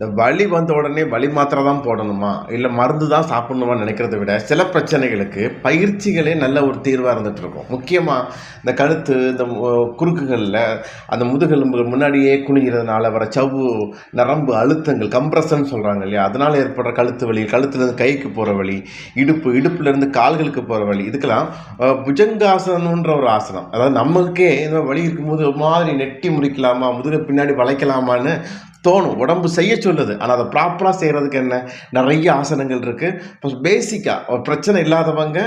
இந்த வலி வந்த உடனே வலி மாத்திரை தான் போடணுமா? இல்லை மருந்து தான் சாப்பிடணுமா நினைக்கிறத விட சில பிரச்சனைகளுக்கு பயிற்சிகளே நல்ல ஒரு தீர்வாக இருந்துகிட்டு இருக்கும் முக்கியமாக இந்த கழுத்து இந்த குறுக்குகளில் அந்த முதுகெலும்புகள் முன்னாடியே குனிகிறதுனால வர சவ்வு நரம்பு அழுத்தங்கள் கம்ப்ரஷன் சொல்கிறாங்க இல்லையா? அதனால் ஏற்படுற கழுத்து வலி கழுத்துலேருந்து கைக்கு போகிற வலி இடுப்பு இடுப்புலேருந்து கால்களுக்கு போகிற வலி இதுக்கெல்லாம் புஜங்காசனம்ன்ற ஒரு ஆசனம். அதாவது நம்மளுக்கே இந்த வலி இருக்கும்போது ஒரு மாதிரி நெட்டி முறிக்கலாமா முதுகை பின்னாடி வளைக்கலாமான்னு தோணும். உடம்பு செய்ய சொல்லுது. ஆனால் அதை ப்ராப்பராக செய்கிறதுக்கு என்ன? நிறைய ஆசனங்கள் இருக்குது இப்போ பேசிக்காக ஒரு பிரச்சனை இல்லாதவங்க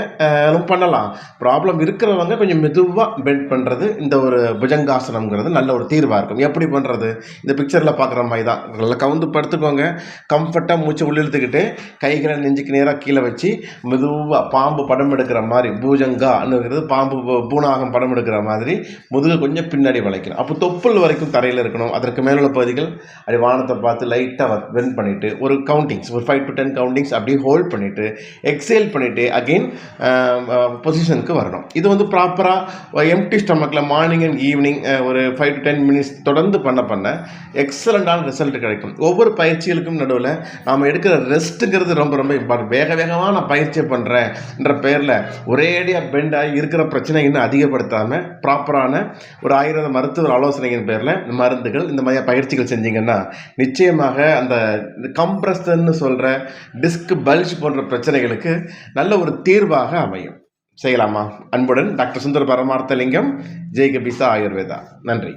பண்ணலாம். ப்ராப்ளம் இருக்கிறவங்க கொஞ்சம் மெதுவாக பெண்ட் பண்ணுறது இந்த ஒரு புஜங்காசனம்ங்கிறது நல்ல ஒரு தீர்வாக இருக்கும். எப்படி பண்ணுறது இந்த பிக்சரில் பார்க்குற மாதிரி தான். நல்லா கவுந்து படுத்துக்கோங்க. கம்ஃபர்ட்டாக மூச்சு உள்ளிழுத்துக்கிட்டு கைகளை நெஞ்சுக்கு நேராக கீழே வச்சு மெதுவாக பாம்பு படம் எடுக்கிற மாதிரி பூஜங்கான்னுங்கிறது பாம்பு பூனாகம் படம் எடுக்கிற மாதிரி முதுகு கொஞ்சம் பின்னாடி வளைக்கணும். அப்போ தொப்புள் வரைக்கும் தரையில் இருக்கணும். அதற்கு மேலுள்ள பகுதிகள் அப்படி வானத்தை பார்த்து லைட்டாக வென் பண்ணிவிட்டு ஒரு கவுண்டிங்ஸ் ஒரு ஃபைவ் டு டென் கவுண்டிங்ஸ் அப்படியே ஹோல்ட் பண்ணிவிட்டு எக்ஸேல் பண்ணிவிட்டு அகெயின் பொசிஷனுக்கு வரணும். இது வந்து ப்ராப்பராக எம்டி ஸ்டமக்கில் மார்னிங் அண்ட் ஈவினிங் ஒரு ஃபைவ் டு டென் மினிட்ஸ் தொடர்ந்து பண்ண பண்ண எக்ஸலண்ட்டான ரிசல்ட் கிடைக்கும். ஒவ்வொரு பயிற்சிகளுக்கும் நடுவில் நாம் எடுக்கிற ரெஸ்ட்டுங்கிறது ரொம்ப ரொம்ப இம்பார்ட்டன்ட் வேக வேகமாக நான் பயிற்சி பண்ணுறேன்ற பேரில் ஒரேடியாக பெண்ட் ஆகி இருக்கிற பிரச்சனை இன்னும் அதிகப்படுத்தாமல் ப்ராப்பரான ஒரு ஆயுர்வேத மருத்துவர் ஆலோசனையின் பேரில் மருந்துகள் இந்த மாதிரி பயிற்சிகள் செஞ்சீங்கன்னா நிச்சயமாக அந்த கம்ப்ரஷன்னு சொல்கிற டிஸ்க் பல்ஜ் போன்ற பிரச்சனைகளுக்கு நல்ல ஒரு தீர்வாக அமையும். செய்யலாமா? அன்புடன் டாக்டர் சுந்தர் பரமார்த்தலிங்கம் ஜெய்கபிசா ஆயுர்வேதா. நன்றி.